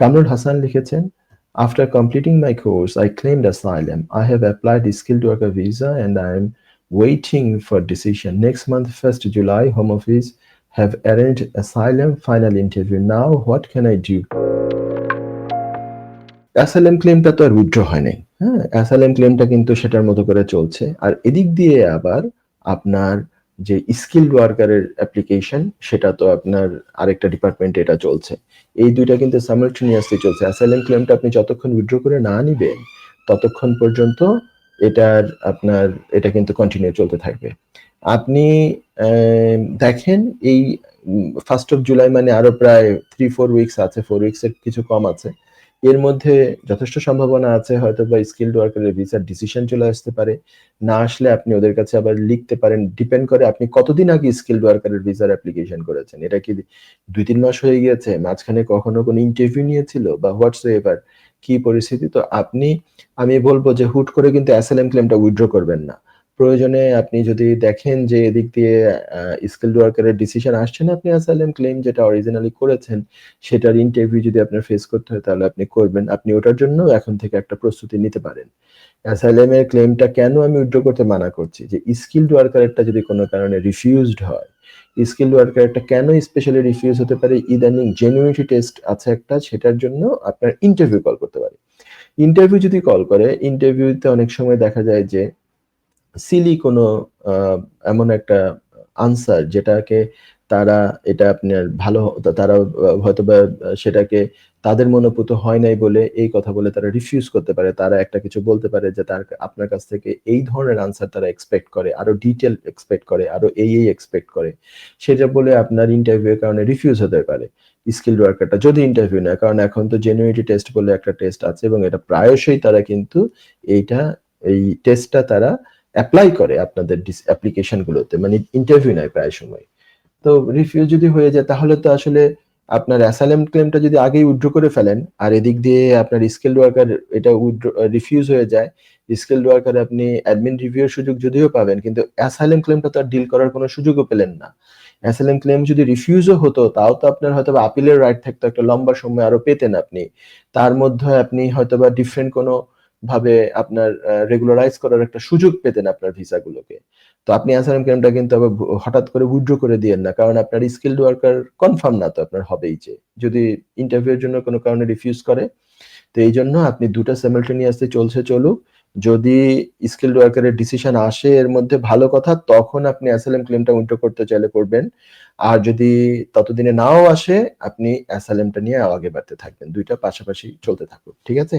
কামরুল হাসান লিখেছেন After completing my course, I claimed asylum. I have applied the skilled worker visa and I am waiting for decision. Next month, 1st July, Home Office have arranged asylum final interview. Now, what can I do? Asylum ক্লেমটা তো আর withdraw হয় নাই হ্যাঁ asylum ক্লেমটা কিন্তু সেটার মতো করে চলছে আর এদিক দিয়ে আবার আপনার যে স্কিল্ড ওয়ার্কারের অ্যাপ্লিকেশন সেটা তো আপনার আরেকটা ডিপার্টমেন্টে এটা চলছে। এই দুইটা কিন্তু সাইমালটেনিয়াসলি চলছে। অ্যাসাইলাম ক্লেমটা আপনি যতক্ষণ উইথড্র করে না নিবেন, ততক্ষণ পর্যন্ত এটার আপনার, এটা কিন্তু কন্টিনিউ চলতে থাকবে। আপনি দেখেন এই ফার্স্ট অফ জুলাই মানে আরও প্রায় থ্রি ফোর উইকস আছে ফোর উইকস এর কিছু কম আছে। এর মধ্যে যথেষ্ট সম্ভাবনা আছে, হয়তো বা স্কিল্ড ওয়ার্কারের ভিসার ডিসিশন চলে আসতে পারে। না আসলে আপনি ওদের কাছে আবার লিখতে পারেন ডিপেন্ড করে আপনি কতদিন আগে স্কিল্ড ওয়ার্কারের ভিসার অ্যাপ্লিকেশন করেছেন। এটা কি দুই তিন মাস হয়ে গিয়েছে? মাঝখানে কখনো কোনো ইন্টারভিউ নিয়েছিল বা হোয়াটস এভার কি পরিস্থিতি? তো আপনি, আমি বলব যে হুট করে কিন্তু অ্যাসেলেম ক্লেমটা উইথড্র করবেন না। প্রয়োজনে আপনি যদি দেখেন যে এদিক দিয়ে স্কিল্ড ওয়ার্কারের ডিসিশন আসছে না আপনি অ্যাসাইলাম ক্লেম যেটা অরিজিনালি করেছেন, সেটার ইন্টারভিউ যদি আপনার ফেস করতে হয় তাহলে আপনি করবেন। আপনি ওটার জন্য এখন থেকে একটা প্রস্তুতি নিতে পারেন। অ্যাসাইলামের ক্লেমটা কেন আমি উইথড্র করতে মানা করছি? যে স্কিল্ড ওয়ার্কারেরটা যদি কোনো কারণে রিফিউজড হয় স্কিল্ড ওয়ার্কারটা কেন স্পেশালি রিফিউজ হতে পারে? ইদানিং জেনুইনিটি টেস্ট আছে একটা, সেটার জন্য আপনার ইন্টারভিউ কল করতে পারে। ইন্টারভিউ যদি কল করে ইন্টারভিউতে অনেক সময় দেখা যায় যে সিলি কোনো এমন একটা আনসার যেটাকে তারা, এটা আপনার ভালো তারা হয়তো বা সেটাকে তাদের মনোপুত হয় নাই বলে এই কথা বলে তারা রিফিউজ করতে পারে। তারা একটা কিছু বলতে পারে যে তার, আপনার কাছ থেকে এই ধরনের আনসার তারা এক্সপেক্ট করে, আরও ডিটেল এক্সপেক্ট করে, আরও এই এই এক্সপেক্ট করে। সেটা বলে আপনার ইন্টারভিউ কারণে রিফিউজ হতে পারে স্কিল্ড ওয়ার্কারটা যদি ইন্টারভিউ নেয়। কারণ এখন তো জেনুইনিটি টেস্ট বলে একটা টেস্ট আছে এবং এটা প্রায়শই তারা কিন্তু এইটা, এই টেস্টটা তারা অ্যাপ্লাই করে আপনাদের অ্যাপ্লিকেশন গুলোতে মানে ইন্টারভিউ নেয় প্রায় সময়। তো রিফিউজ যদি হয়ে যায়, তাহলে তো আসলে আপনার অ্যাসাইলাম ক্লেমটা যদি আগেই উইথড্র করে ফেলেন, আর এদিক দিয়ে আপনার স্কিল্ড ওয়ার্কার এটা রিফিউজ হয়ে যায় স্কিল্ড ওয়ার্কার আপনি অ্যাডমিন রিভিউর সুযোগ যদিও পাবেন, কিন্তু অ্যাসাইলাম ক্লেমটা তো আর ডিল করার কোনো সুযোগও পেলেন না। অ্যাসাইলাম ক্লেম যদি রিফিউজও হতো, তাও তো আপনার হয়তো আপিলের রাইট থাকতো, একটা লম্বা সময় আরও পেতেন আপনি। তার মধ্যে আপনি হয়তো বা ডিফারেন্ট কোনো ভাবে আপনার রেগুলারাইজ করার একটা সুযোগ পেতেন আপনার ভিসাগুলোকে। তো আপনি অ্যাসাইলাম ক্লেমটা কিন্তু আবার হঠাৎ করে উইথড্র করে দিয়েন না, কারণ আপনার স্কিল্ড ওয়ার্কার কনফার্ম না তো আপনার হবেই যে। যদি ইন্টারভিউর জন্য কোনো কারণে রিফিউজ করে, তো এই জন্য আপনি দুটো সিমিলটেনিয়াসলি চলছে চলুক। যদি স্কিল্ড ওয়ার্কারের ডিসিশন আসে এর মধ্যে ভালো কথা, তখন আপনি অ্যাসাইলাম ক্লেমটা উইথড্র করতে চাইলে করবেন। আর যদি ততদিনে নাও আসে, আপনি অ্যাসাইলামটা নিয়ে আগে বাড়তে থাকবেন। দুইটা পাশাপাশি চলতে থাকুক ঠিক আছে?